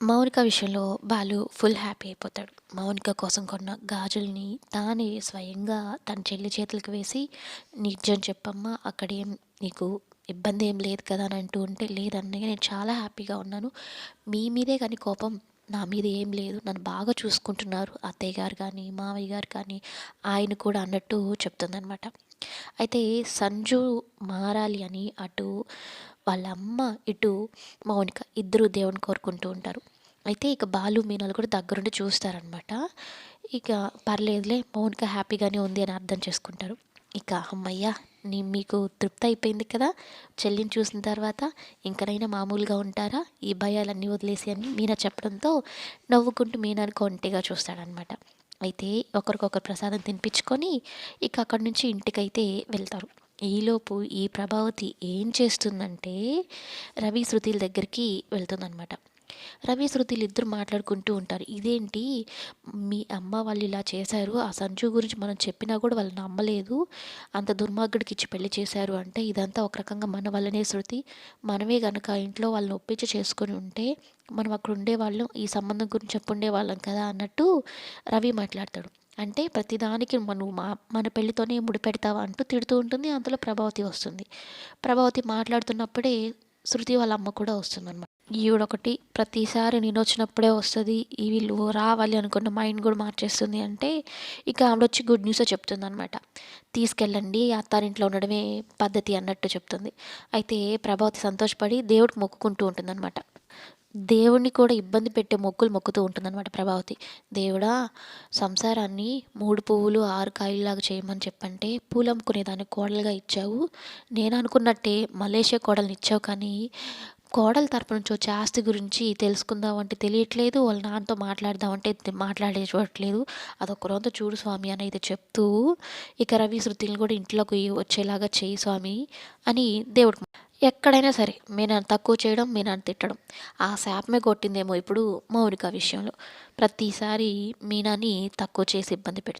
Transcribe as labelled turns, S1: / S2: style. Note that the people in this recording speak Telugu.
S1: మౌనిక విషయంలో బాలు ఫుల్ హ్యాపీ అయిపోతాడు. మౌనిక కోసం కొన్న గాజుల్ని తానే స్వయంగా తన చెల్లి చేతులకు వేసి నిజం చెప్పమ్మా అక్కడేం నీకు ఇబ్బంది ఏం లేదు కదా అని అంటూ ఉంటే లేదన్నయ్య నేను చాలా హ్యాపీగా ఉన్నాను. మీ మీదే కానీ కోపం నా మీద ఏం లేదు. నన్ను బాగా చూసుకుంటున్నారు. అత్తయ్య గారు కానీ మావయ్య గారు కానీ ఆయన కూడా అన్నట్టు చెప్తుందనమాట అయితే సంజు మారాలి అని అటు వాళ్ళ అమ్మ ఇటు మౌనిక ఇద్దరు దేవుని కోరుకుంటూ ఉంటారు. అయితే ఇక బాలు మీనాలు కూడా దగ్గరుండి చూస్తారనమాట ఇక పర్లేదులే మౌనిక హ్యాపీగానే ఉంది అని అర్థం చేసుకుంటారు. ఇక అమ్మయ్య నీ మీకు తృప్తి అయిపోయింది కదా? చెల్లిని చూసిన తర్వాత ఇంకనైనా మామూలుగా ఉంటారా? ఈ భయాలన్నీ వదిలేసి అని మీనా చెప్పడంతో నవ్వుకుంటూ మీనాని కొంటిగా చూస్తాడనమాట అయితే ఒకరికొకరు ప్రసాదం తినిపించుకొని ఇక అక్కడి నుంచి ఇంటికైతే వెళ్తారు. ఈలోపు ఈ ప్రభావతి ఏం చేస్తుందంటే రవి శృతిల దగ్గరికి వెళ్తుందనమాట రవి శృతిలు ఇద్దరు మాట్లాడుకుంటూ ఉంటారు. ఇదేంటి? మీ అమ్మ వాళ్ళు ఇలా చేశారు. ఆ సంజు గురించి మనం చెప్పినా కూడా వాళ్ళు నమ్మలేదు. అంత దుర్మార్గుడికి ఇచ్చి పెళ్ళి చేశారు అంటే ఇదంతా ఒక రకంగా మన వల్లనే శృతి. మనమే కనుక ఇంట్లో వాళ్ళని ఒప్పించి చేసుకొని ఉంటే మనం అక్కడ ఉండేవాళ్ళం ఈ సంబంధం గురించి చెప్పుండే వాళ్ళం కదా అన్నట్టు రవి మాట్లాడతాడు. అంటే ప్రతిదానికి మనం మా మన పెళ్ళితోనే ముడిపెడతావా అంటూ తిడుతూ ఉంటుంది. అందులో ప్రభావతి వస్తుంది. ప్రభావతి మాట్లాడుతున్నప్పుడే శృతి వాళ్ళ అమ్మ కూడా వస్తుందన్నమాట. ఈవిడొకటి ప్రతిసారి నేను వచ్చినప్పుడే వస్తుంది వీళ్ళు రావాలి అనుకున్న మైండ్ కూడా మార్చేస్తుంది అంటే ఇక ఆవిడ వచ్చి గుడ్ న్యూస్ చెప్తుంది అనమాట తీసుకెళ్ళండి అత్తారింట్లో ఉండడమే పద్ధతి అన్నట్టు చెప్తుంది. అయితే ప్రభావతి సంతోషపడి దేవుడికి మొక్కుకుంటూ ఉంటుంది అనమాట దేవుణ్ణి కూడా ఇబ్బంది పెట్టే మొక్కులు మొక్కుతూ ఉంటుందన్నమాట ప్రభావతి. దేవుడా సంసారాన్ని మూడు పువ్వులు ఆరు కాయలులాగా చేయమని చెప్పంటే పూలు అమ్ముకునేదాన్ని కోడలుగా ఇచ్చావు. నేను అనుకున్నట్టే మలేషియా కోడల్ని ఇచ్చావు కానీ కోడల తరపు నుంచి వచ్చే ఆస్తి గురించి తెలుసుకుందాం అంటే తెలియట్లేదు. వాళ్ళ నాన్నతో మాట్లాడదామంటే మాట్లాడే చూడట్లేదు అదొక రోజు చూడు స్వామి అని అయితే చెప్తూ ఇక రవి శృతిని కూడా ఇంట్లోకి వచ్చేలాగా చేయి స్వామి అని దేవుడు ఎక్కడైనా సరే మీనాన్ని తక్కువ చేయడం మీనాన్ని తిట్టడం ఆ శాపమే కొట్టిందేమో ఇప్పుడు మౌనిక విషయంలో. ప్రతిసారి మీనాని తక్కువ చేసి ఇబ్బంది పెడుతుంది